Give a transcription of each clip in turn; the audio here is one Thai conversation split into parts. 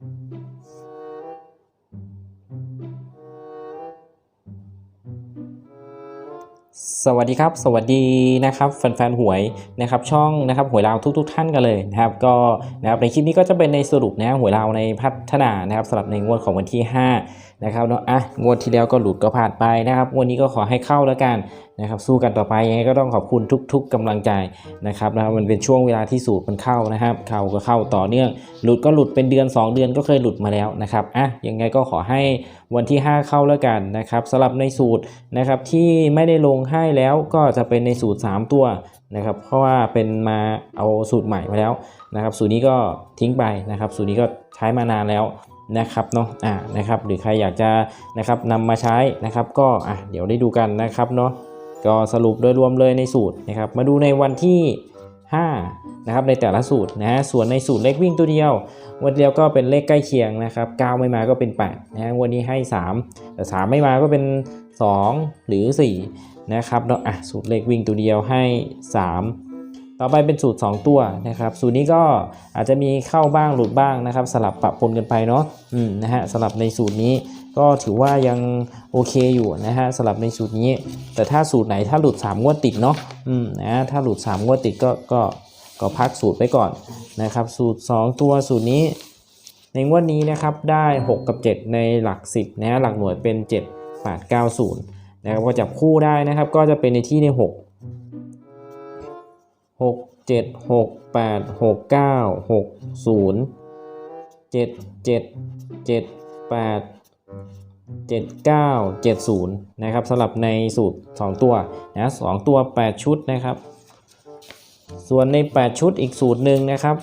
สวัสดีครับ สวัสดีนะครับแฟนๆหวยนะครับช่องนะครับหวยลาวทุก ๆ ท่านกันเลยนะครับก็นะครับในคลิปนี้ก็จะเป็นในสรุปนะหวยลาวในพัฒนานะครับสำหรับในงวดของวันที่ 5 นะครับเนาะอะงวดที่แล้วก็หลุดก็ผ่านไปนะครับงวดนี้ก็ขอให้เข้าแล้วกันนะครับสู้กันต่อไปยังไงก็ต้องขอบคุณทุก ๆกำลังใจนะครับนะครับมันเป็นช่วงเวลาที่สูตรมันเข้านะครับ เข้าก็เข้าต่อเนื่อง หลุดก็หลุดเป็นเดือน 2 เดือนก็เคยหลุดมาแล้วนะครับอะยังไงก็ขอให้วันที่ 5 เข้าแล้วกันนะครับสำหรับในสูตรนะครับที่ไม่ได้ลงให้แล้วก็จะเป็นในสูตร 3 ตัวนะครับเพราะว่าเป็นมาเอาสูตรใหม่มาแล้วนะครับสูตรนี้ก็ทิ้งไปนะครับสูตรนี้ก็ใช้มานานแล้ว นะครับเนาะอ่านะครับหรือใครอยากจะนะครับนำมาใช้นะครับ ก็อะเดี๋ยวได้ดูกันนะครับเนาะก็สรุปโดยรวมเลยในสูตรนะครับ มาดูในวันที่ 5 นะครับในแต่ละสูตรนะฮะส่วนในสูตรเลขวิ่งตัวเดียววันเดียวก็เป็นเลขใกล้เคียงนะครับ9ไม่มาก็เป็น8นะฮะวันนี้ให้ 3 แต่ 3 ไม่มาก็เป็น 2 หรือ 4 นะครับเนาะอะสูตรเลขวิ่งตัวเดียวให้ 3 ต่อไปเป็นสูตร 2 ตัวนะครับ สูตรนี้ก็อาจจะมีเข้าบ้างหลุดบ้างนะครับ สลับปะปนกันไปเนาะอืมนะฮะสลับในสูตรนี้ก็ถือว่ายังโอเคอยู่นะฮะสลับในสูตรนี้ แต่ถ้าสูตรไหนถ้าหลุด 3 งวดติดเนาะอืมนะถ้าหลุด 3 งวดติดก็ก็ก็พักสูตรไว้ก่อนนะครับ สูตร 2 ตัวสูตรนี้ ในงวดนี้นะครับได้ 6 กับ 7 ในหลัก 10นะฮะหลักหน่วยเป็น 7 8 9 0นะครับก็จับคู่ได้นะครับ ก็จะเป็นในที่ใน 6 6 7 6 8 6 9 6 0 7 7 7 8 7 9 7 0 นะครับสำหรับในสูตร 2 ตัวนะ2ตัว 8 ชุดนะครับ ส่วนใน 8 ชุดอีกสูตรหนึ่งนะครับ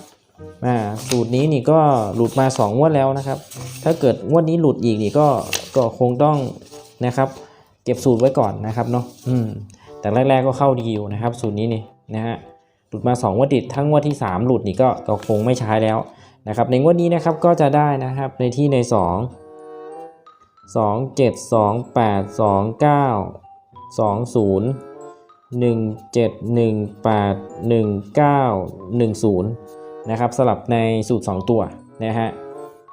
อ่าสูตรนี้นี่ก็หลุดมา 2 งวดแล้วนะครับ ถ้าเกิดงวดนี้หลุดอีกนี่ก็ก็คงต้องนะครับเก็บสูตรไว้ก่อนนะครับเนาะอืมแต่แรกๆก็เข้าดีอยู่นะครับ สูตรนี้นี่นะฮะ หลุดมา2งวดติดทั้งงวดที่ 3 หลุดนี่ก็ก็คงไม่ใช้แล้วนะครับ ในงวดนี้นะครับก็จะได้นะครับในที่ใน 2 2 7 2 8 2 9 2 0 1 7 1 8 1 9 1 0นะครับสลับในสูตร 2 ตัวนะฮะ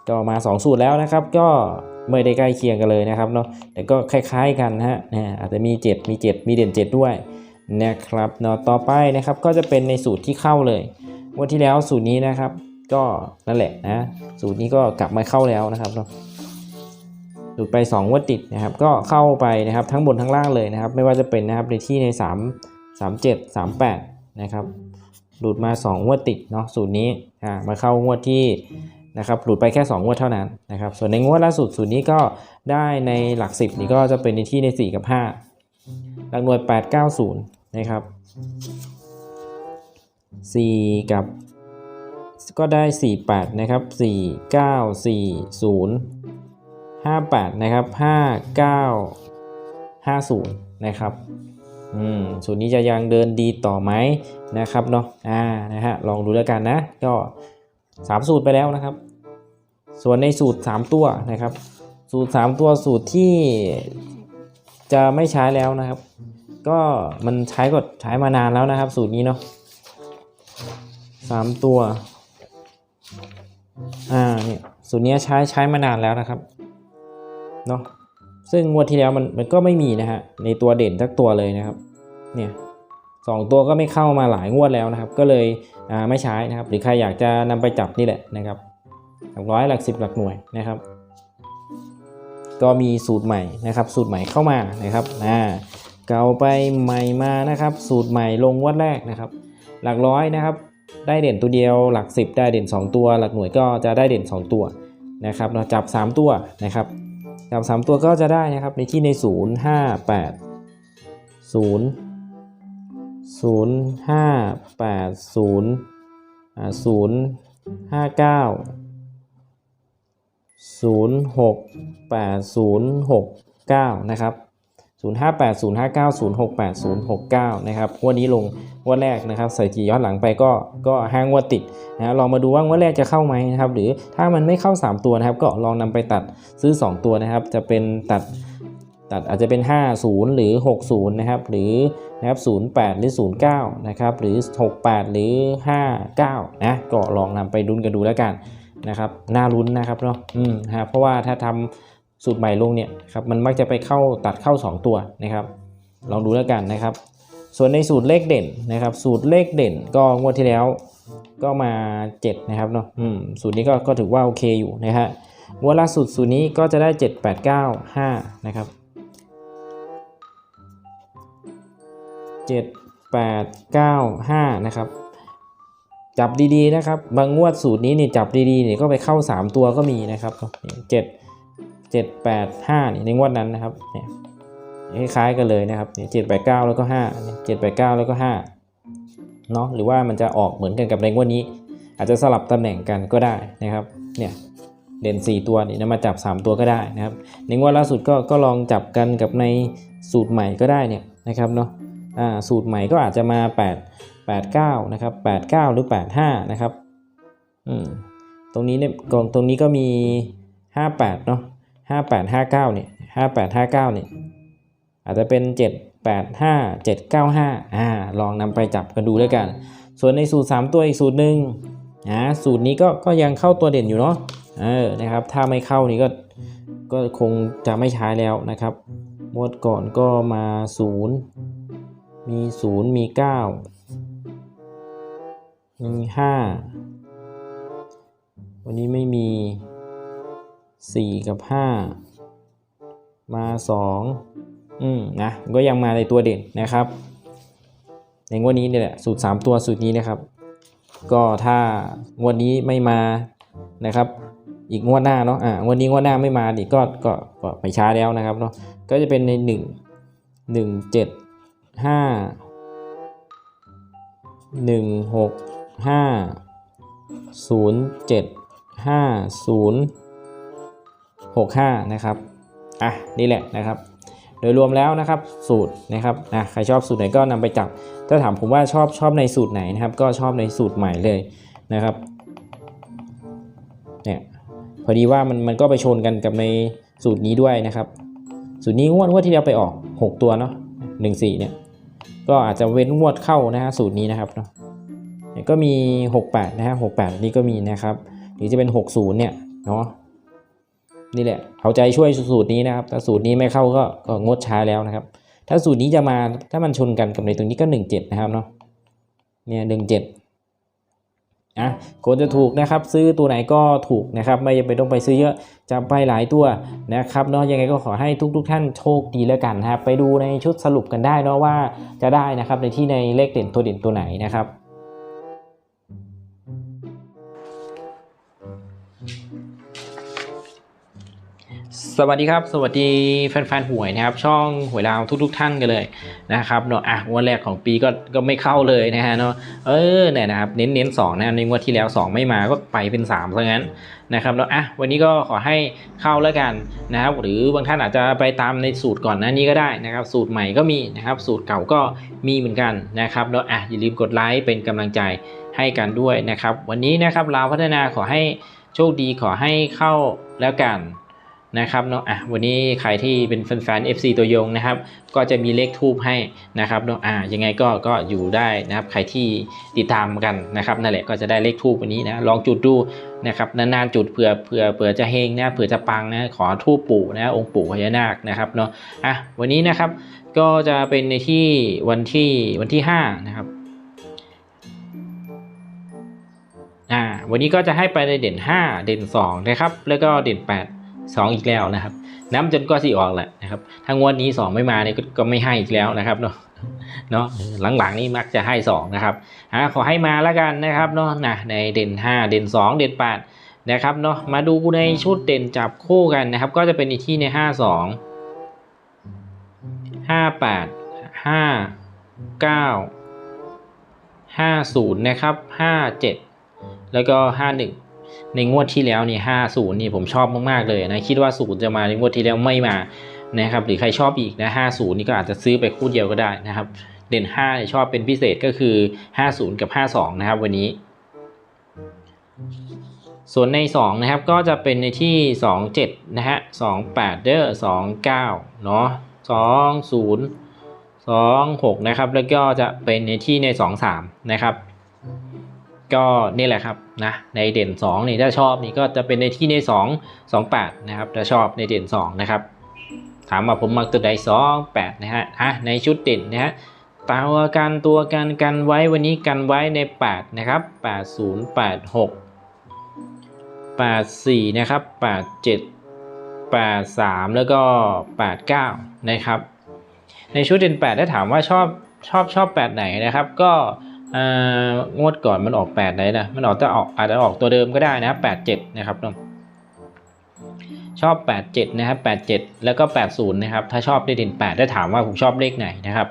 ก็มา 2 สูตรแล้วนะครับ ก็ไม่ได้ใกล้เคียงกันเลยนะครับเนาะแต่ก็คล้ายๆกันนะฮะนะอาจจะมี 7 มี 7 มีเด่น 7 ด้วย นะครับเนาะต่อไปนะครับก็จะเป็นในสูตรที่เข้าเลยวันที่แล้วสูตรนี้นะครับ ก็นั่นแหละนะสูตรนี้ก็กลับมาเข้าแล้วนะครับเนาะหลุดไป2งวดติดนะครับ ก็เข้าไปนะครับทั้งบนทั้งล่างเลยนะครับ ไม่ว่าจะเป็นนะครับในที่ใน 3 3 7 3 8นะครับหลุดมา 2 งวดติดเนาะสูตรนี้อ่ามาเข้างวดที่นะครับหลุดไปแค่ 2 งวดเท่านั้นนะครับ ส่วนในงวดล่าสุดสูตรนี้ก็ได้ในหลัก 10 นี่ก็จะเป็นในที่ใน 4 กับ 5 หลักหน่วย 8 9 0 นะครับ 4 กับ ก็ได้ 4 8 นะครับ 4 9 4 0 58 นะครับ 59 50 นะครับอืมสูตรนี้จะยังเดินดีต่อไหมนะครับเนาะอ่านะฮะลองดูแล้วกันนะ ก็ 3 สูตรไปแล้วนะครับ ส่วนในสูตร 3 ตัวนะครับ สูตร 3 ตัวสูตรที่จะไม่ใช้แล้วนะครับ ก็มันใช้ก็ใช้มานานแล้วนะครับ สูตรนี้เนาะ3ตัว อ่าเนี่ยสูตรนี้ใช้ใช้มานานแล้วนะครับเนาะซึ่งงวดที่แล้วมันมันก็ไม่มีนะฮะในตัวเด่นสักตัวเลยนะครับเนี่ยสองตัวก็ไม่เข้ามาหลายงวดแล้วนะครับ ก็เลยอ่าไม่ใช้นะครับ หรือใครอยากจะนำไปจับนี่แหละนะครับหลักร้อยหลักสิบหลักหน่วยนะครับ ก็มีสูตรใหม่นะครับ สูตรใหม่เข้ามานะครับอ่า เก่าไปใหม่มานะครับ สูตรใหม่ลงงวดแรกนะครับ หลักร้อยนะครับ ได้เด่นตัวเดียว หลัก 10 ได้เด่น 2 ตัว หลักหน่วยก็จะได้เด่น 2 ตัวนะครับเราจับ 3 ตัวนะครับจับสามตัวก็จะได้นะครับในที่ในศูนย์ห้าแปดศูนย์ศูนย์ห้าแปดศูนย์ศูนย์ห้าเก้าศูนย์หกแปดศูนย์หกเก้านะครับ ศูนย์ห้าแปดศูนะครับงวันนี้ลงงวันแรกนะครับใส่จีย้อนหลังไปก็ก็ห้างวดติดนะลองมาดูว่างวดแรกจะเข้าไหมนะครับ หรือถ้ามันไม่เข้า 3 ตัวนะครับ ก็ลองนำไปตัดซื้อ 2 ตัวนะครับ จะเป็นตัดตัดอาจจะเป็น 50 หรือ 60 นะครับ หรือนะครับ08 หรือ 09 นะครับ หรือ 68 หรือ 59 นะ ก็ลองนำไปดุนกันดูแล้วกันนะครับ น่าลุ้นนะครับเนาะ อืมฮะเพราะว่าถ้าทำ สูตรใหม่ลงเนี่ยครับมันมักจะไปเข้าตัดเข้า 2 ตัวนะครับลองดูแล้วกันนะครับ ส่วนในสูตรเลขเด่นนะครับ สูตรเลขเด่นก็งวดที่แล้วก็มา 7 นะครับเนาะอืมสูตรนี้ก็ก็ถือว่าโอเคอยู่นะฮะงวดล่าสุดสูตรนี้ก็จะได้ 7 8 9 5 นะครับ 7 8 9 5 นะครับจับดีๆนะครับ บางงวดสูตรนี้นี่จับดีๆนี่ก็ไปเข้า 3 ตัวก็มีนะครับเจ็ด เจ็ดแปดห้านี่ในงวดนั้นนะครับเนี่ยคล้ายๆกันเลยนะครับเนี่ยเจ็ดแปดเก้าแล้วก็ห้าเจ็ดแปดเก้าแล้วก็ห้าเนาะหรือว่ามันจะออกเหมือนกันกับในงวดนี้ อาจจะสลับตำแหน่งกันก็ได้นะครับเนี่ยเด่น 4 ตัวนี่นะมาจับ 3 ตัวก็ได้นะครับในงวดล่าสุดก็ก็ลองจับกันกับในสูตรใหม่ก็ได้เนี่ยนะครับเนาะอ่าสูตรใหม่ก็อาจจะมา 8 89นะครับ89 หรือ 85 นะครับอืมตรงนี้เนี่ยกองตรงนี้ก็มี 58 เนาะ 58 59เนี่ย58 59เนี่ยอาจจะเป็น785 795อ่าลองนำไปจับกันดูด้วยกัน ส่วนในสูตร3ตัวอีกสูตรหนึ่งนะสูตรนี้ก็ก็ยังเข้าตัวเด่นอยู่เนาะเออนะครับ ถ้าไม่เข้านี่ก็ก็คงจะไม่ใช้แล้วนะครับงวดก่อนก็มา 0 มี 0 มี 9 มีห้าวันนี้ไม่มี สี่กับห้ามาสองอืมนะก็ยังมาในตัวเด่นนะครับ ในงวดนี้เนี่ยแหละสูตร 3 ตัวสูตรนี้นะครับ ก็ถ้างวดนี้ไม่มานะครับอีกงวดหน้าเนาะ อ่างวดนี้งวดหน้าไม่มาดิก็ ก็ ก็ไปช้าแล้วนะครับเนาะ ก็จะเป็นในหนึ่งหนึ่งเจ็ดห้าหนึ่งหกห้าศูนย์เจ็ดห้าศูนย์ หกห้านะครับอะนี่แหละนะครับ โดยรวมแล้วนะครับสูตรนะครับอะใครชอบสูตรไหนก็นำไปจับ ถ้าถามผมว่าชอบชอบในสูตรไหนนะครับ ก็ชอบในสูตรใหม่เลยนะครับเนี่ยพอดีว่ามันมันก็ไปชนกันกับในสูตรนี้ด้วยนะครับสูตรนี้งวดงวดที่แล้วไปออก 6 ตัวเนาะหนึ่งสี่เนี่ยก็อาจจะเว้นงวดเข้านะฮะสูตรนี้นะครับเนาะก็มี 68 นะฮะ68 นี่ก็มีนะครับ หรือจะเป็น 60 เนี่ยเนาะ นี่แหละเอาใจช่วยสูตรนี้นะครับถ้าสูตรนี้ไม่เข้าก็ก็งดช้าแล้วนะครับ ถ้าสูตรนี้จะมาถ้ามันชนกันกับในตรงนี้ก็17นะครับเนาะเนี่ย17อะควรจะถูกนะครับ ซื้อตัวไหนก็ถูกนะครับ ไม่จำเป็นต้องไปซื้อเยอะจะไปหลายตัวนะครับเนาะยังไงก็ขอให้ทุกๆทท่านโชคดีแล้วกันนะครับไปดูในชุดสรุปกันได้เนาะว่าจะได้นะครับในที่ในเลขเด่นตัวเด่นตัวไหนนะครับ สวัสดีครับ สวัสดีแฟนๆหวยนะครับช่องหวยดาวทุกๆท่านกันเลยนะครับเนาะอะวันแรกของปีก็ก็ไม่เข้าเลยนะฮะเนาะเออเนี่ยนะครับเน้นเน้นสองนะในงวดที่แล้ว 2 ไม่มาก็ไปเป็น3ซะงั้นนะครับเนาะอะวันนี้ก็ขอให้เข้าแล้วกันนะครับหรือบางท่านอาจจะไปตามในสูตรก่อนหน้านี้ก็ได้นะครับ สูตรใหม่ก็มีนะครับสูตรเก่าก็มีเหมือนกันนะครับเนาะอะอย่าลืมกดไลค์เป็นกำลังใจให้กันด้วยนะครับวันนี้นะครับลาวพัฒนาขอให้โชคดีขอให้เข้าแล้วกัน นะครับเนาะอะวันนี้ใครที่เป็นแฟนๆ FC ตัวยงนะครับ ก็จะมีเลขทูบให้นะครับเนาะอะยังไงก็ก็อยู่ได้นะครับ ใครที่ติดตามกันนะครับนั่นแหละก็จะได้เลขทูบวันนี้นะลองจุดดูนะครับนานๆจุดเผื่อเผื่อเผื่อจะเฮงนะเผื่อจะปังนะขอทูบปู่นะองค์ปู่พญานาคนะครับเนาะอะวันนี้นะครับก็จะเป็นในที่วันที่วันที่5นะครับอ่าวันนี้ก็จะให้ไปในเด่น 5 เด่น2นะครับแล้วก็เด่น 8 2 อีกแล้วนะครับน้ำจนก็สิออกแหละนะครับถ้างวดนี้ 2 ไม่มาเนี่ยก็ไม่ให้อีกแล้วนะครับเนาะเนาะหลังๆนี่มักจะให้ 2 นะครับอ่าขอให้มาแล้วกันนะครับเนาะนะในเด่น 5 เด่น 2 เด่น8นะครับเนาะมาดูในชุดเด่นจับคู่กันนะครับ ก็จะเป็นในที่ใน 5 2 5 8 5 9 50 นะครับ 57 แล้วก็ 51 ในงวดที่แล้วนี่50นี่ผมชอบมากๆเลยนะคิดว่าศูนย์จะมาในงวดที่แล้วไม่มานะครับหรือใครชอบอีกนะ50นี่ก็อาจจะซื้อไปคู่เดียวก็ได้นะครับเด่น5เนี่ยชอบเป็นพิเศษก็คือ50กับ52นะครับวันนี้ ส่วนใน2นะครับก็จะเป็นในที่27นะฮะ28เด้อ29เก้าเนาะ20 26นย์สองหกนะครับแล้วก็จะเป็นในที่ใน23นะครับ ก็นี่แหละครับนะในเด่น2นี่ถ้าชอบนี่ก็จะเป็นในที่ใน2 2 8นะครับถ้าชอบในเด่น2นะครับถามว่าผมมักตัวใด2 8นะฮะอะในชุดเด่นนะฮะตัวกันตัวกันกันไว้วันนี้กันไว้ใน 8 นะครับ 80 86 84 นะครับ 87 83 แล้วก็ 89 นะครับ ในชุดเด่น 8 ถ้าถามว่าชอบชอบชอบ 8 ไหนนะครับ ก็ งวดก่อนมันออก8ไหนนะมันออกจะออกอาจจะออกตัวเดิมก็ได้นะครับ87 นะครับน้องชอบ 87 นะครับ 87 แล้วก็ 80 นะครับ ถ้าชอบในเด่น8ถ้ถามว่าผมชอบเลขไหนนะครับ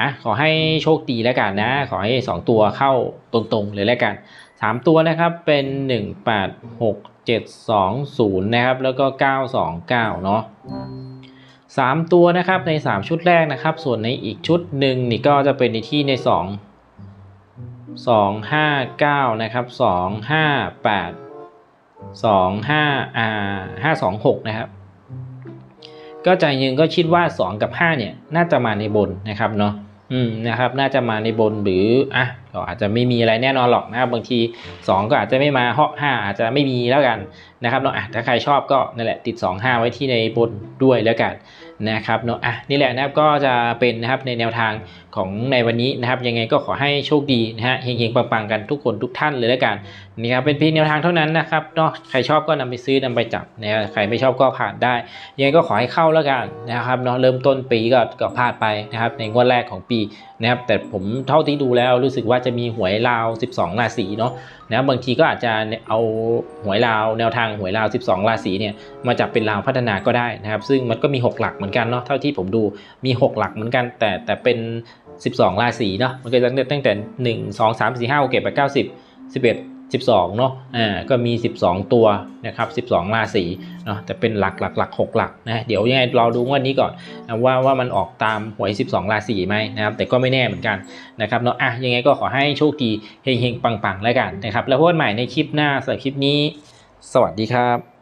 อะขอให้โชคดีแล้วกันนะ ขอให้ 2 ตัวเข้าตรงๆเลยแล้วกัน 3 ตัวนะครับเป็น 1 8 6 7 2 0 นะครับ แล้วก็ 929 เนาะ3 ตัวนะครับใน 3 ชุดแรกนะครับ ส่วนในอีกชุดหนึ่งนี่ก็จะเป็นในที่ใน 2 2 5 9 นะครับ 2 5 8 2 5อ่า5 2 6 นะครับ ก็ใจยังก็คิดว่า 2 กับ 5 เนี่ย น่าจะมาในบนนะครับเนาะอืมนะครับน่าจะมาในบนหรืออะก็อาจจะไม่มีอะไรแน่นอนหรอกนะครับบางที 2 ก็อาจจะไม่มาเหาะ5อาจจะไม่มีแล้วกันนะครับเนาะอะถ้าใครชอบก็นั่นแหละติด 2 5 ไว้ที่ในบนด้วยแล้วกัน นะครับเนาะอะนี่แหละนะครับก็จะเป็นนะครับในแนวทางของในวันนี้นะครับยังไงก็ขอให้โชคดีนะฮะเฮงๆปังๆกันทุกคนทุกท่านเลยแล้วกันนี่ครับเป็นเพียงแนวทางเท่านั้นนะครับเนาะใครชอบก็นำไปซื้อนำไปจับนะใครไม่ชอบก็ผ่านได้ ยังไงก็ขอให้เข้าแล้วกันนะครับเนาะเริ่มต้นปีก็ก็พลาดไปนะครับในงวดแรกของปี นะครับแต่ผมเท่าที่ดูแล้วรู้สึกว่าจะมีหวยลาว 12 ราศีเนาะนะบางทีก็อาจจะเอาหวยลาวแนวทางหวยลาว 12 ราศีเนี่ยมาจับเป็นลาวพัฒนาก็ได้นะครับ ซึ่งมันก็มี 6 หลักเหมือนกันเนาะเท่าที่ผมดูมี 6 หลักเหมือนกัน แต่แต่เป็น 12 ราศีเนาะมันก็ตั้งแต่ตั้งแต่ 1 2 3 4 5 6 7 8 9 10 11 12เนาะอ่าก็มี 12 ตัวนะครับ12 ราศีเนาะแต่เป็นหลักหลักหลัก6หลักนะเดี๋ยวยังไงรอดูงวันนี้ก่อนนะว่าว่ามันออกตามหวย 12 ราศีไหมนะครับแต่ก็ไม่แน่เหมือนกันนะครับเนาะอะยังไงก็ขอให้โชคดีเฮงๆปังๆแล้วกันนะครับแล้วพบกันใหม่ในคลิปหน้าสำหรับคลิปนี้ สวัสดีครับ